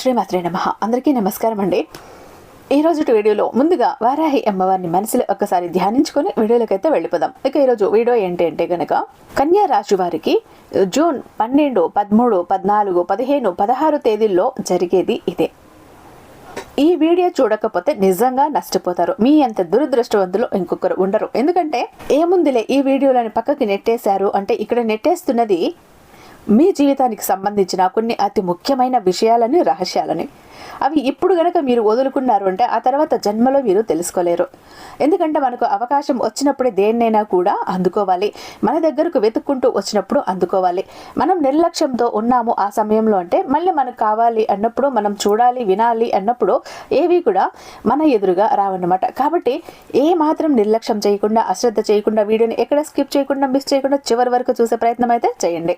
శ్రీమాత్రే నమ. అందరికీ నమస్కారం అండి. ఈ రోజు వీడియోలో ముందుగా వారాహి అమ్మవారిని మనసులో ఒక్కసారి ధ్యానించుకొని వీడియోలోకైతే వెళ్ళిపోదాం. ఇక ఈరోజు వీడియో ఏంటి అంటే కనుక కన్యా రాశి వారికి జూన్ పన్నెండు పదమూడు పద్నాలుగు పదిహేను పదహారు తేదీల్లో జరిగేది ఇదే. ఈ వీడియో చూడకపోతే నిజంగా నష్టపోతారు. మీ అంత దురదృష్టవంతులు ఇంకొకరు ఉండరు. ఎందుకంటే ఏముందిలే ఈ వీడియోలని పక్కకి నెట్టేశారు అంటే ఇక్కడ నెట్టేస్తున్నది మీ జీవితానికి సంబంధించిన కొన్ని అతి ముఖ్యమైన విషయాలని రహస్యాలని అవి ఇప్పుడు గనక మీరు వదులుకున్నారు అంటే ఆ తర్వాత జన్మలో మీరు తెలుసుకోలేరు. ఎందుకంటే మనకు అవకాశం వచ్చినప్పుడే దేన్నైనా కూడా అందుకోవాలి. మన దగ్గరకు వెతుక్కుంటూ వచ్చినప్పుడు అందుకోవాలి. మనం నిర్లక్ష్యంతో ఉన్నాము ఆ సమయంలో అంటే మళ్ళీ మనకు కావాలి అన్నప్పుడు మనం చూడాలి వినాలి అన్నప్పుడు ఏవి కూడా మన ఎదురుగా రావన్నమాట. కాబట్టి ఏ మాత్రం నిర్లక్ష్యం చేయకుండా అశ్రద్ధ చేయకుండా వీడియోని ఎక్కడ స్కిప్ చేయకుండా మిస్ చేయకుండా చివరి వరకు చూసే ప్రయత్నం అయితే చేయండి.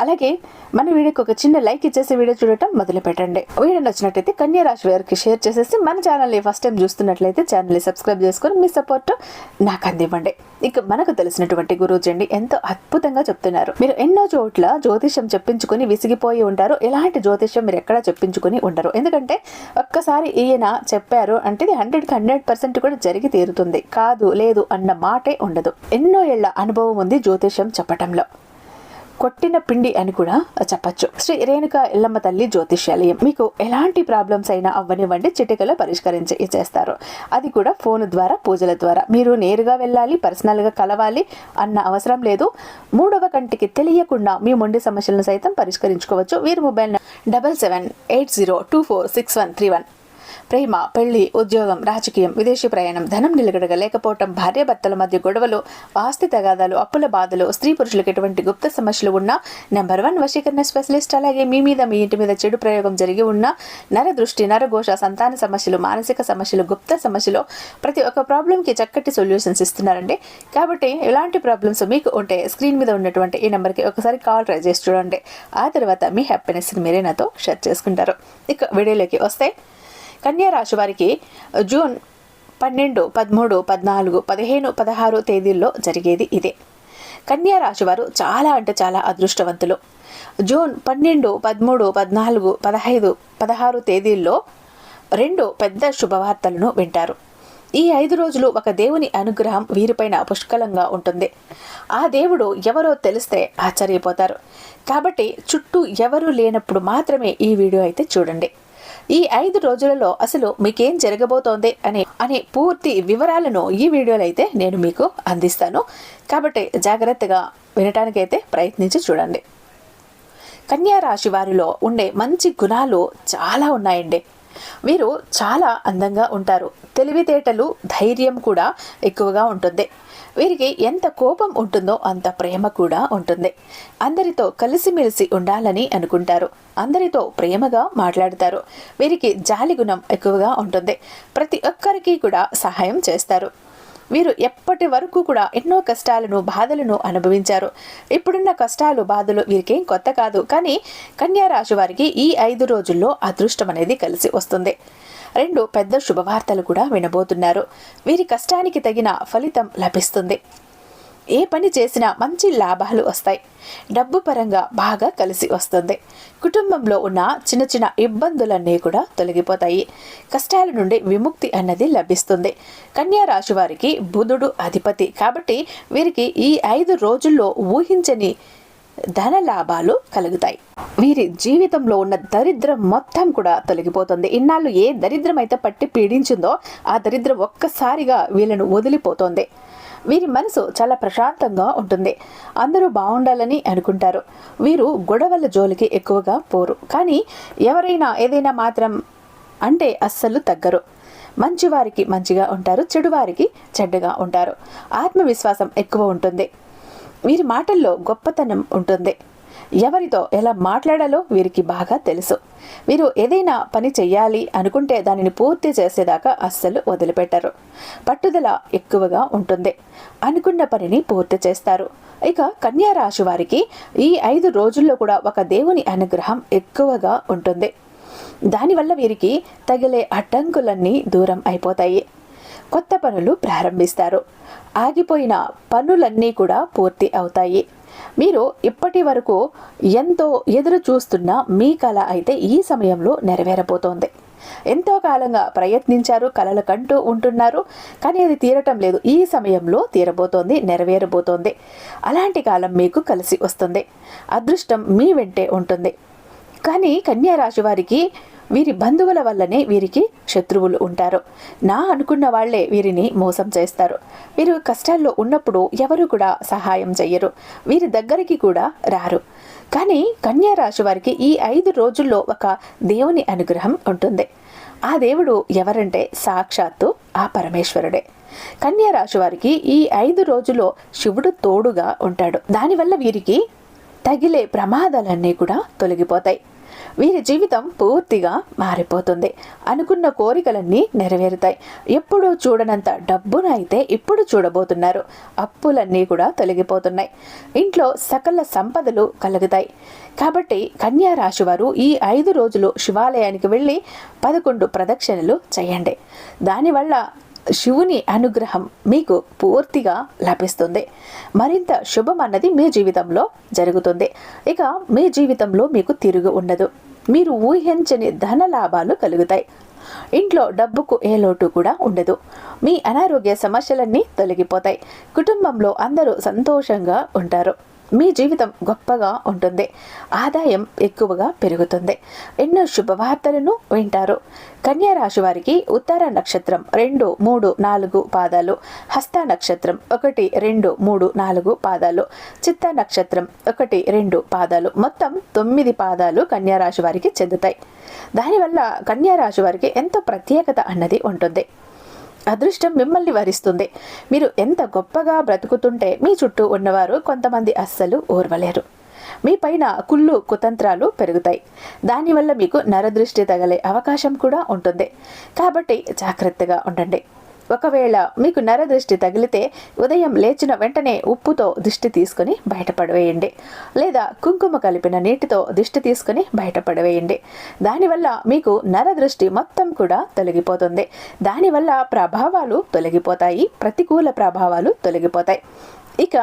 అలాగే మన వీడియోకి ఒక చిన్న లైక్ ఇచ్చేసి వీడియో చూడటం మొదలు పెట్టండి వీడియో నచ్చినట్టయితే కన్యా రాశి వారికి షేర్ చేసేసి మన ఛానల్ని ఫస్ట్ టైం చూస్తున్నట్లయితే ఛానల్ని సబ్స్క్రైబ్ చేసుకొని మీ సపోర్ట్ నాకు అందివ్వండి. ఇక మనకు తెలిసినటువంటి గురూజీ అండి ఎంతో అద్భుతంగా చెప్తున్నారు. మీరు ఎన్నో చోట్ల జ్యోతిష్యం చెప్పించుకొని విసిగిపోయి ఉంటారు. ఎలాంటి జ్యోతిష్యం మీరు ఎక్కడా చెప్పించుకొని ఉండరు. ఎందుకంటే ఒక్కసారి ఈయన చెప్పారు అంటే ఇది హండ్రెడ్కి హండ్రెడ్ పర్సెంట్ కూడా జరిగి తీరుతుంది. కాదు లేదు అన్న మాటే ఉండదు. ఎన్నో ఏళ్ళ అనుభవం ఉంది జ్యోతిష్యం చెప్పటంలో. కొట్టిన పిండి అని కూడా చెప్పచ్చు. శ్రీ రేణుక ఎల్లమ్మ తల్లి జ్యోతిష్యాలయం. మీకు ఎలాంటి ప్రాబ్లమ్స్ అయినా అవ్వనివ్వండి చిటికలో పరిష్కరించి ఇచ్చేస్తారు. అది కూడా ఫోన్ ద్వారా పూజల ద్వారా. మీరు నేరుగా వెళ్ళాలి పర్సనల్గా కలవాలి అన్న అవసరం లేదు. మూడవ కంటికి తెలియకుండా మీ మొండి సమస్యలను సైతం పరిష్కరించుకోవచ్చు. వీరి mobile double seven eight zero two four six one three one. ప్రేమ పెళ్ళి ఉద్యోగం రాజకీయం విదేశీ ప్రయాణం ధనం నిలకడగా లేకపోవటం భార్యాభర్తల మధ్య గొడవలు ఆస్తి తగాదాలు అప్పుల బాధలు స్త్రీ పురుషులకు ఎటువంటి గుప్త సమస్యలు ఉన్నా నెంబర్ వన్ వశీకరణ స్పెషలిస్ట్ అలాగే మీ మీద మీ ఇంటి మీద చెడు ప్రయోగం జరిగి ఉన్న నర దృష్టి నరఘోష సంతాన సమస్యలు మానసిక సమస్యలు గుప్త సమస్యలు ప్రతి ఒక్క ప్రాబ్లంకి చక్కటి సొల్యూషన్స్ ఇస్తున్నారండి. కాబట్టి ఎలాంటి ప్రాబ్లమ్స్ మీకు ఉంటే స్క్రీన్ మీద ఉన్నటువంటి ఈ నెంబర్కి ఒకసారి కాల్ ట్రై చేసి చూడండి. ఆ తర్వాత మీ హ్యాపీనెస్ని మీరే నాతో షేర్ చేసుకుంటారు. ఇక వీడియోలోకి వస్తే కన్యా రాశి వారికి జూన్ పన్నెండు పదమూడు పద్నాలుగు పదిహేను పదహారు తేదీల్లో జరిగేది ఇదే. కన్యా వారు చాలా అంటే చాలా అదృష్టవంతులు. జూన్ పన్నెండు పదమూడు పద్నాలుగు పదహైదు పదహారు తేదీల్లో రెండు పెద్ద శుభవార్తలను వింటారు. ఈ ఐదు రోజులు ఒక దేవుని అనుగ్రహం వీరిపైన పుష్కలంగా ఉంటుంది. ఆ దేవుడు ఎవరో తెలిస్తే ఆశ్చర్యపోతారు. కాబట్టి చుట్టూ ఎవరు లేనప్పుడు మాత్రమే ఈ వీడియో అయితే చూడండి. ఈ ఐదు రోజులలో అసలు మీకేం జరగబోతోంది అనే అనే పూర్తి వివరాలను ఈ వీడియోలో అయితే నేను మీకు అందిస్తాను. కాబట్టి జాగ్రత్తగా వినటానికైతే ప్రయత్నించి చూడండి. కన్యా రాశి వారిలో ఉండే మంచి గుణాలు చాలా ఉన్నాయండి. వీరు చాలా అందంగా ఉంటారు. తెలివితేటలు ధైర్యం కూడా ఎక్కువగా ఉంటుంది. వీరికి ఎంత కోపం ఉంటుందో అంత ప్రేమ కూడా ఉంటుంది. అందరితో కలిసిమెలిసి ఉండాలని అనుకుంటారు. అందరితో ప్రేమగా మాట్లాడతారు. వీరికి జాలి గుణం ఎక్కువగా ఉంటుంది. ప్రతి ఒక్కరికి కూడా సహాయం చేస్తారు. వీరు ఎప్పటి వరకు కూడా ఎన్నో కష్టాలను బాధలను అనుభవించారు. ఇప్పుడున్న కష్టాలు బాధలు వీరికేం కొత్త కాదు. కానీ కన్యా రాశి వారికి ఈ ఐదు రోజుల్లో అదృష్టం అనేది కలిసి వస్తుంది. రెండు పెద్ద శుభవార్తలు కూడా వినబోతున్నారు. వీరి కష్టానికి తగిన ఫలితం లభిస్తుంది. ఏ పని చేసినా మంచి లాభాలు వస్తాయి. డబ్బు పరంగా బాగా కలిసి వస్తుంది. కుటుంబంలో ఉన్న చిన్న చిన్న ఇబ్బందులన్నీ కూడా తొలగిపోతాయి. కష్టాల నుండి విముక్తి అన్నది లభిస్తుంది. కన్యా రాశి వారికి బుధుడు అధిపతి కాబట్టి వీరికి ఈ ఐదు రోజుల్లో ఊహించని ధన లాభాలు కలుగుతాయి. వీరి జీవితంలో ఉన్న దరిద్రం మొత్తం కూడా తొలగిపోతుంది. ఇన్నాళ్ళు ఏ దరిద్రం అయితే పట్టి పీడించిందో ఆ దరిద్రం ఒక్కసారిగా వీళ్ళను వదిలిపోతుంది. వీరి మనసు చాలా ప్రశాంతంగా ఉంటుంది. అందరూ బాగుండాలని అనుకుంటారు. వీరు గొడవల జోలికి ఎక్కువగా పోరు. కానీ ఎవరైనా ఏదైనా మాత్రం అంటే అస్సలు తగ్గరు. మంచివారికి మంచిగా ఉంటారు చెడువారికి చెడ్డగా ఉంటారు. ఆత్మవిశ్వాసం ఎక్కువ ఉంటుంది. వీరి మాటల్లో గొప్పతనం ఉంటుంది. ఎవరితో ఎలా మాట్లాడాలో వీరికి బాగా తెలుసు. వీరు ఏదైనా పని చెయ్యాలి అనుకుంటే దానిని పూర్తి చేసేదాకా అస్సలు వదిలిపెట్టరు. పట్టుదల ఎక్కువగా ఉంటుంది. అనుకున్న పనిని పూర్తి చేస్తారు. ఇక కన్యా రాశి వారికి ఈ ఐదు రోజుల్లో కూడా ఒక దేవుని అనుగ్రహం ఎక్కువగా ఉంటుంది. దానివల్ల వీరికి తగిలే అడ్డంకులన్నీ దూరం అయిపోతాయి. కొత్త పనులు ప్రారంభిస్తారు. ఆగిపోయిన పనులన్నీ కూడా పూర్తి అవుతాయి. మీరు ఇప్పటి వరకు ఎంతో ఎదురు చూస్తున్న మీ కళ అయితే ఈ సమయంలో నెరవేరబోతోంది. ఎంతో కాలంగా ప్రయత్నించారు కలలు కంటూ ఉంటున్నారు కానీ అది తీరటం లేదు. ఈ సమయంలో తీరబోతోంది నెరవేరబోతోంది. అలాంటి కాలం మీకు కలిసి వస్తుంది. అదృష్టం మీ వెంటే ఉంటుంది. కానీ కన్యా రాశి వారికి వీరి బంధువుల వల్లనే వీరికి శత్రువులు ఉంటారు. నా అనుకున్న వాళ్ళే వీరిని మోసం చేస్తారు. వీరు కష్టాల్లో ఉన్నప్పుడు ఎవరు కూడా సహాయం చెయ్యరు. వీరి దగ్గరికి కూడా రారు. కానీ కన్యా రాశి వారికి ఈ ఐదు రోజుల్లో ఒక దేవుని అనుగ్రహం ఉంటుంది. ఆ దేవుడు ఎవరంటే సాక్షాత్తు ఆ పరమేశ్వరుడే. కన్యా రాశి వారికి ఈ ఐదు రోజుల్లో శివుడు తోడుగా ఉంటాడు. దానివల్ల వీరికి తగిలే ప్రమాదాలన్నీ కూడా తొలగిపోతాయి. వీరి జీవితం పూర్తిగా మారిపోతుంది. అనుకున్న కోరికలన్నీ నెరవేరుతాయి. ఎప్పుడూ చూడనంత డబ్బునైతే అయితే ఇప్పుడు చూడబోతున్నారు. అప్పులన్నీ కూడా తొలగిపోతున్నాయి. ఇంట్లో సకల సంపదలు కలుగుతాయి. కాబట్టి కన్యా రాశి వారు ఈ ఐదు రోజులు శివాలయానికి వెళ్ళి పదకొండు ప్రదక్షిణలు చేయండి. దానివల్ల శివుని అనుగ్రహం మీకు పూర్తిగా లభిస్తుంది. మరింత శుభం అన్నది మీ జీవితంలో జరుగుతుంది. ఇక మీ జీవితంలో మీకు తిరుగు ఉండదు. మీరు ఊహించని ధన లాభాలు కలుగుతాయి. ఇంట్లో డబ్బుకు ఏ లోటు కూడా ఉండదు. మీ అనారోగ్య సమస్యలన్నీ తొలగిపోతాయి. కుటుంబంలో అందరూ సంతోషంగా ఉంటారు. మీ జీవితం గొప్పగా ఉంటుంది. ఆదాయం ఎక్కువగా పెరుగుతుంది. ఎన్నో శుభవార్తలను వింటారు. కన్యా రాశి వారికి ఉత్తర నక్షత్రం రెండు మూడు నాలుగు పాదాలు. హస్త నక్షత్రం ఒకటి రెండు మూడు నాలుగు పాదాలు. చిత్త నక్షత్రం ఒకటి రెండు పాదాలు. మొత్తం తొమ్మిది పాదాలు కన్యా రాశి వారికి చెందుతాయి. దానివల్ల కన్యా రాశి వారికి ఎంతో ప్రత్యేకత అన్నది ఉంటుంది. అదృష్టం మిమ్మల్ని వరిస్తుంది. మీరు ఎంత గొప్పగా బ్రతుకుతుంటే మీ చుట్టూ ఉన్నవారు కొంతమంది అస్సలు ఓర్వలేరు మీ పైన కుళ్ళు కుతంత్రాలు పెరుగుతాయి. దానివల్ల మీకు నరదృష్టి తగలే అవకాశం కూడా ఉంటుంది. కాబట్టి జాగ్రత్తగా ఉండండి. ఒకవేళ మీకు నరదృష్టి తగిలితే ఉదయం లేచిన వెంటనే ఉప్పుతో దిష్టి తీసుకుని బయటపడవేయండి. లేదా కుంకుమ కలిపిన నీటితో దిష్టి తీసుకుని బయటపడవేయండి. దానివల్ల మీకు నరదృష్టి మొత్తం కూడా తొలగిపోతుంది. దానివల్ల ప్రభావాలు తొలగిపోతాయి. ప్రతికూల ప్రభావాలు తొలగిపోతాయి. ఇక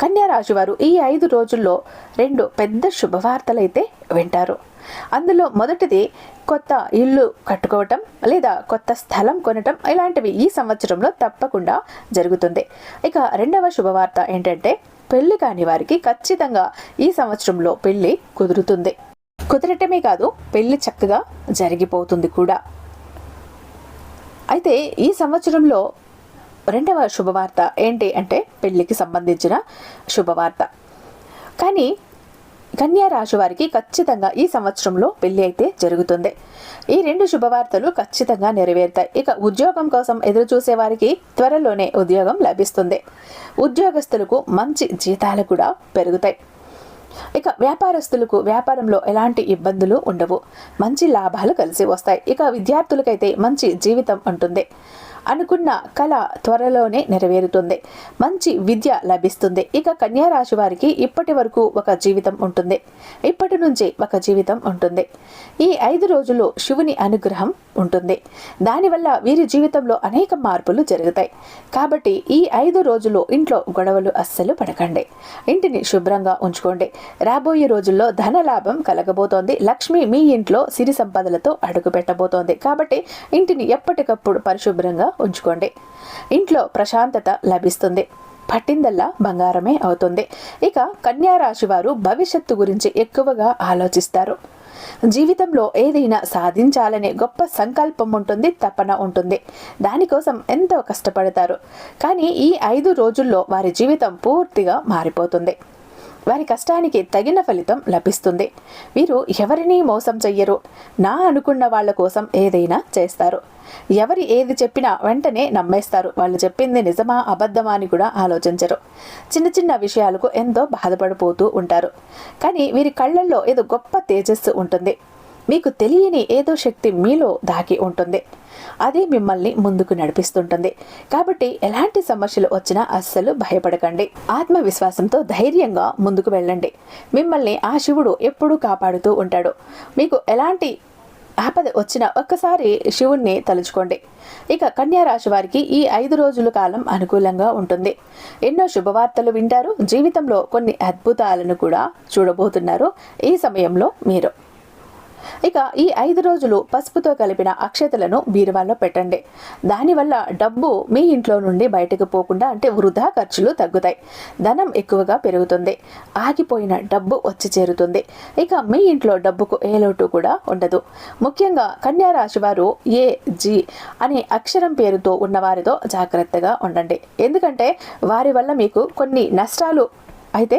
కన్యారాశి వారు ఈ ఐదు రోజుల్లో రెండు పెద్ద శుభవార్తలైతే వింటారు. అందులో మొదటిది కొత్త ఇల్లు కట్టుకోవటం లేదా కొత్త స్థలం కొనటం ఇలాంటివి ఈ సంవత్సరంలో తప్పకుండా జరుగుతుంది. ఇక రెండవ శుభవార్త ఏంటంటే పెళ్ళి కాని వారికి ఖచ్చితంగా ఈ సంవత్సరంలో పెళ్ళి కుదురుతుంది. కుదరటమే కాదు పెళ్ళి చక్కగా జరిగిపోతుంది కూడా. అయితే ఈ సంవత్సరంలో రెండవ శుభవార్త ఏంటి అంటే పెళ్ళికి సంబంధించిన శుభవార్త. కానీ కన్యా రాశి వారికి ఖచ్చితంగా ఈ సంవత్సరంలో పెళ్ళి అయితే జరుగుతుంది. ఈ రెండు శుభవార్తలు ఖచ్చితంగా నెరవేరుతాయి. ఇక ఉద్యోగం కోసం ఎదురు చూసే వారికి త్వరలోనే ఉద్యోగం లభిస్తుంది. ఉద్యోగస్తులకు మంచి జీతాలు కూడా పెరుగుతాయి. ఇక వ్యాపారస్తులకు వ్యాపారంలో ఎలాంటి ఇబ్బందులు ఉండవు. మంచి లాభాలు కలిసి వస్తాయి. ఇక విద్యార్థులకైతే మంచి జీవితం ఉంటుంది. అనుకున్న కళ త్వరలోనే నెరవేరుతుంది. మంచి విద్య లభిస్తుంది. ఇక కన్యా రాశి వారికి ఇప్పటి వరకు ఒక జీవితం ఉంటుంది. ఇప్పటి నుంచి ఒక జీవితం ఉంటుంది. ఈ ఐదు రోజులు శివుని అనుగ్రహం ఉంటుంది. దానివల్ల వీరి జీవితంలో అనేక మార్పులు జరుగుతాయి. కాబట్టి ఈ ఐదు రోజులు ఇంట్లో గొడవలు అస్సలు పడకండి. ఇంటిని శుభ్రంగా ఉంచుకోండి. రాబోయే రోజుల్లో ధన లాభం కలగబోతోంది. లక్ష్మి మీ ఇంట్లో సిరి సంపదలతో అడుగు పెట్టబోతోంది కాబట్టి ఇంటిని ఎప్పటికప్పుడు పరిశుభ్రంగా ఉంచుకోండి. ఇంట్లో ప్రశాంతత లభిస్తుంది. పట్టిందల్లా బంగారమే అవుతుంది. ఇక కన్యా రాశి వారు భవిష్యత్తు గురించి ఎక్కువగా ఆలోచిస్తారు. జీవితంలో ఏదైనా సాధించాలనే గొప్ప సంకల్పం ఉంటుంది తపన ఉంటుంది. దానికోసం ఎంతో కష్టపడతారు. కానీ ఈ ఐదు రోజుల్లో వారి జీవితం పూర్తిగా మారిపోతుంది. వారి కష్టానికి తగిన ఫలితం లభిస్తుంది. వీరు ఎవరినీ మోసం చెయ్యరు. నా అనుకున్న వాళ్ళ కోసం ఏదైనా చేస్తారు. ఎవరి ఏది చెప్పినా వెంటనే నమ్మేస్తారు. వాళ్ళు చెప్పింది నిజమా అబద్ధమా అని కూడా ఆలోచించరు. చిన్న చిన్న విషయాలకు ఎంతో బాధపడిపోతూ ఉంటారు. కానీ వీరి కళ్ళల్లో ఏదో గొప్ప తేజస్సు ఉంటుంది. మీకు తెలియని ఏదో శక్తి మీలో దాగి ఉంటుంది. అది మిమ్మల్ని ముందుకు నడిపిస్తుంటుంది. కాబట్టి ఎలాంటి సమస్యలు వచ్చినా అస్సలు భయపడకండి. ఆత్మవిశ్వాసంతో ధైర్యంగా ముందుకు వెళ్ళండి. మిమ్మల్ని ఆ శివుడు ఎప్పుడూ కాపాడుతూ ఉంటాడు. మీకు ఎలాంటి ఆపద వచ్చిన ఒక్కసారి శివుణ్ణి తలుచుకోండి. ఇక కన్యారాశి వారికి ఈ ఐదు రోజుల కాలం అనుకూలంగా ఉంటుంది. ఎన్నో శుభవార్తలు వింటారు. జీవితంలో కొన్ని అద్భుతాలను కూడా చూడబోతున్నారు. ఈ సమయంలో మీరు. ఇక ఈ ఐదు రోజులు పసుపుతో కలిపిన అక్షతలను బీరువాల్లో పెట్టండి. దానివల్ల డబ్బు మీ ఇంట్లో నుండి బయటకు పోకుండా అంటే వృధా ఖర్చులు తగ్గుతాయి. ధనం ఎక్కువగా పెరుగుతుంది. ఆగిపోయిన డబ్బు వచ్చి చేరుతుంది. ఇక మీ ఇంట్లో డబ్బుకు ఏ లోటు కూడా ఉండదు. ముఖ్యంగా కన్యా రాశి వారు ఏ జి అనే అక్షరం పేరుతో ఉన్నవారితో జాగ్రత్తగా ఉండండి. ఎందుకంటే వారి వల్ల మీకు కొన్ని నష్టాలు అయితే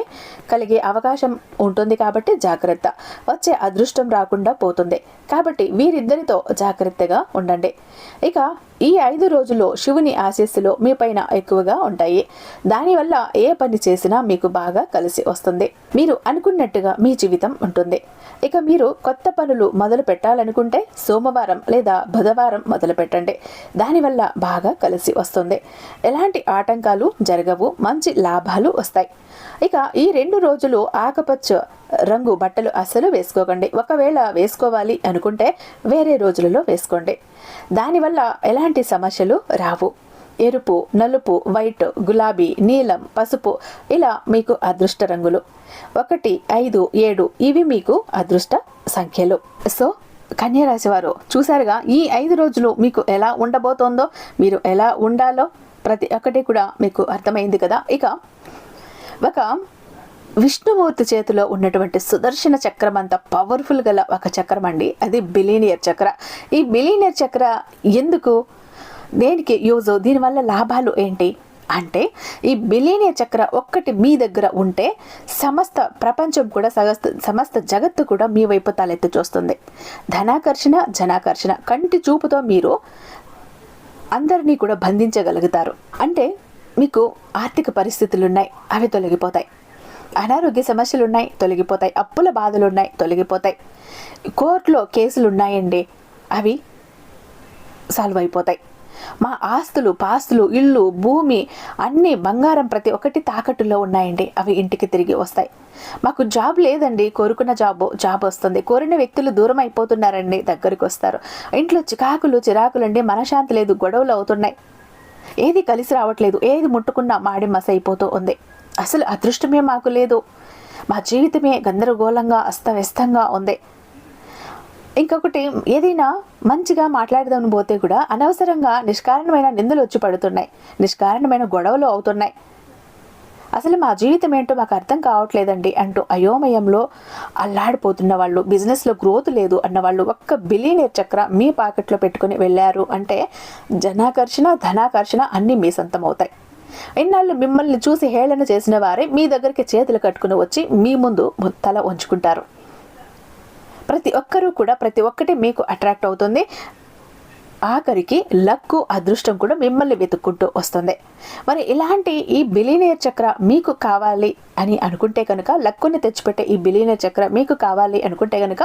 కలిగే అవకాశం ఉంటుంది కాబట్టి జాగ్రత్త. వచ్చే అదృష్టం రాకుండా పోతుంది. కాబట్టి వీరిద్దరితో జాగ్రత్తగా ఉండండి. ఇక ఈ ఐదు రోజుల్లో శివుని ఆశీస్సులు మీ పైన ఎక్కువగా ఉంటాయి. దానివల్ల ఏ పని చేసినా మీకు బాగా కలిసి వస్తుంది. మీరు అనుకున్నట్టుగా మీ జీవితం ఉంటుంది. ఇక మీరు కొత్త పనులు మొదలు పెట్టాలనుకుంటే సోమవారం లేదా బుధవారం మొదలు పెట్టండి. దానివల్ల బాగా కలిసి వస్తుంది. ఎలాంటి ఆటంకాలు జరగవు మంచి లాభాలు వస్తాయి. ఇక ఈ రెండు రోజులు ఆకుపచ్చ రంగు బట్టలు అస్సలు వేసుకోకండి. ఒకవేళ వేసుకోవాలి అనుకుంటే వేరే రోజులలో వేసుకోండి. దానివల్ల ఎలా ఎలాంటి సమస్యలు రావు? ఎరుపు నలుపు వైట్ గులాబీ నీలం పసుపు ఇలా మీకు అదృష్ట రంగులు. ఒకటి ఐదు ఏడు ఇవి మీకు అదృష్ట సంఖ్యలు. సో కన్యరాశి వారు చూసారుగా ఈ ఐదు రోజులు మీకు ఎలా ఉండబోతోందో మీరు ఎలా ఉండాలో ప్రతి ఒక్కటి కూడా మీకు అర్థమైంది కదా? ఇక ఒక విష్ణుమూర్తి చేతిలో ఉన్నటువంటి సుదర్శన చక్రం అంత పవర్ఫుల్ గల ఒక చక్రం అండి. అది బిలీనియర్ చక్ర. ఈ బిలీనియర్ చక్ర ఎందుకు? దేనికి యూజ్ దీనివల్ల లాభాలు ఏంటి? అంటే ఈ బిలీనియర్ చక్ర ఒక్కటి మీ దగ్గర ఉంటే సమస్త ప్రపంచం కూడా సమస్త సమస్త జగత్తు కూడా మీ వైపు తలెత్తి చూస్తుంది. ధనాకర్షణ జనాకర్షణ కంటి చూపుతో మీరు అందరినీ కూడా బంధించగలుగుతారు. అంటే మీకు ఆర్థిక పరిస్థితులు ఉన్నాయి అవి తొలగిపోతాయి. అనారోగ్య సమస్యలు ఉన్నాయి తొలగిపోతాయి. అప్పుల బాధలు ఉన్నాయి తొలగిపోతాయి. కోర్టులో కేసులు ఉన్నాయండి అవి సాల్వ్ అయిపోతాయి. మా ఆస్తులు పాస్తులు ఇల్లు భూమి అన్ని బంగారం ప్రతి ఒక్కటి తాకట్టులో ఉన్నాయండి. అవి ఇంటికి తిరిగి వస్తాయి. మాకు జాబ్ లేదండి. కోరుకున్న జాబ్ జాబ్ వస్తుంది. కోరిన వ్యక్తులు దూరం అయిపోతున్నారండి. దగ్గరికి వస్తారు. ఇంట్లో చికాకులు చిరాకులు అండి మనశాంతి లేదు. గొడవలు అవుతున్నాయి. ఏది కలిసి రావట్లేదు ఏది ముట్టుకున్నా మాడి మస అయిపోతూ ఉంది. అసలు అదృష్టమే మాకు లేదు. మా జీవితమే గందరగోళంగా అస్తవ్యస్తంగా ఉంది. ఇంకొకటి ఏదైనా మంచిగా మాట్లాడదామని పోతే కూడా అనవసరంగా నిష్కారణమైన నిందలు వచ్చి పడుతున్నాయి. నిష్కారణమైన గొడవలు అవుతున్నాయి. అసలు మా జీవితం ఏంటో మాకు అర్థం కావట్లేదండి అంటూ అయోమయంలో అల్లాడిపోతున్న వాళ్ళు బిజినెస్లో గ్రోత్ లేదు అన్న వాళ్ళు ఒక్క బిలీనియర్ చక్ర మీ పాకెట్లో పెట్టుకుని వెళ్ళారు అంటే జనాకర్షణ ధనాకర్షణ అన్నీ మీ సొంతం అవుతాయి ఇన్నాళ్ళు మిమ్మల్ని చూసి హేళన చేసిన వారే మీ దగ్గరికి చేతులు కట్టుకుని వచ్చి మీ ముందు తల ఉంచుకుంటారు ప్రతి ఒక్కరూ కూడా ప్రతి ఒక్కటి మీకు అట్రాక్ట్ అవుతుంది. ఆఖరికి లక్కు అదృష్టం కూడా మిమ్మల్ని వెతుక్కుంటూ వస్తుంది. మరి ఇలాంటి ఈ బిలీనియర్ చక్ర మీకు కావాలి అని అనుకుంటే కనుక లక్కుని తెచ్చిపెట్టే ఈ బిలీనియర్ చక్ర మీకు కావాలి అనుకుంటే కనుక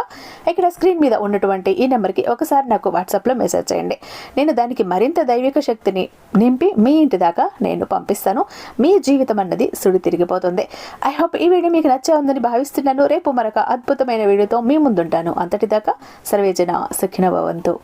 ఇక్కడ స్క్రీన్ మీద ఉన్నటువంటి ఈ నెంబర్కి ఒకసారి నాకు వాట్సాప్లో మెసేజ్ చేయండి. నేను దానికి మరింత దైవిక శక్తిని నింపి మీ ఇంటి దాకా నేను పంపిస్తాను. మీ జీవితం అన్నది సుడి తిరిగిపోతుంది. ఐ హోప్ ఈ వీడియో మీకు నచ్చే ఉందని భావిస్తున్నాను. రేపు మరొక అద్భుతమైన వీడియోతో మీ ముందుంటాను. అంతటిదాకా సర్వేజన సుఖిన భవంతు.